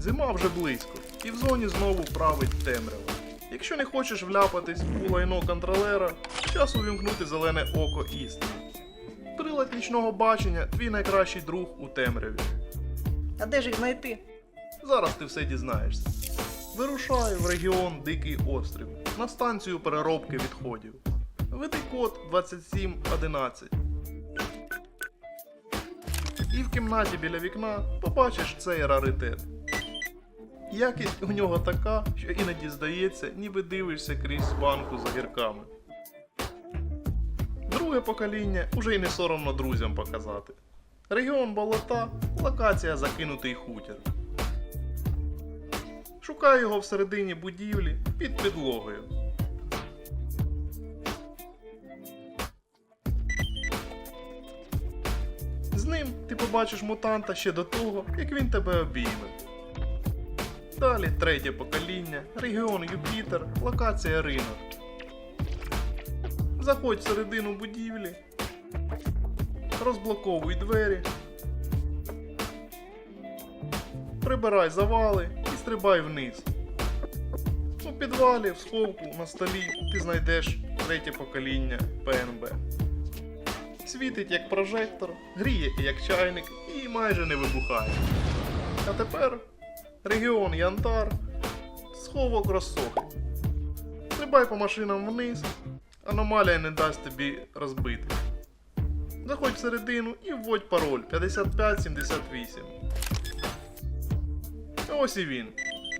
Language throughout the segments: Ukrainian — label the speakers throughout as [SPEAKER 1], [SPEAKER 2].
[SPEAKER 1] Зима вже близько, і в зоні знову править темрява. Якщо не хочеш вляпатись у лайно контролера, час увімкнути зелене око істини. Прилад нічного бачення твій найкращий друг у темряві.
[SPEAKER 2] А де ж їх знайти?
[SPEAKER 1] Зараз ти все дізнаєшся. Вирушай в регіон Дикий Острів на станцію переробки відходів. Введи код 2711. І в кімнаті біля вікна побачиш цей раритет. Якість у нього така, що іноді здається, ніби дивишся крізь банку з огірками. Друге покоління уже й не соромно друзям показати. Регіон болота, локація закинутий хутір. Шукай його всередині будівлі під підлогою. З ним ти побачиш мутанта ще до того, як він тебе обійме. Далі третє покоління, регіон Юпітер, локація ринок. Заходь всередину будівлі, розблоковуй двері, прибирай завали і стрибай вниз. У підвалі, в сховку, на столі ти знайдеш третє покоління ПНБ. Світить як прожектор, гріє як чайник і майже не вибухає. А тепер регіон Янтар, сховок розсохи. Стрибай по машинам вниз, аномалія не дасть тобі розбити. Заходь всередину і вводь пароль 5578. Ось і він.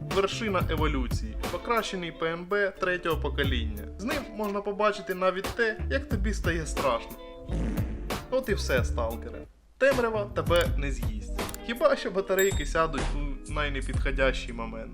[SPEAKER 1] Вершина еволюції, покращений ПНБ третього покоління. З ним можна побачити навіть те, як тобі стає страшно. От і все, сталкере. Темрява тебе не з'їсть. Хіба що батарейки сядуть у найнепідходящий момент.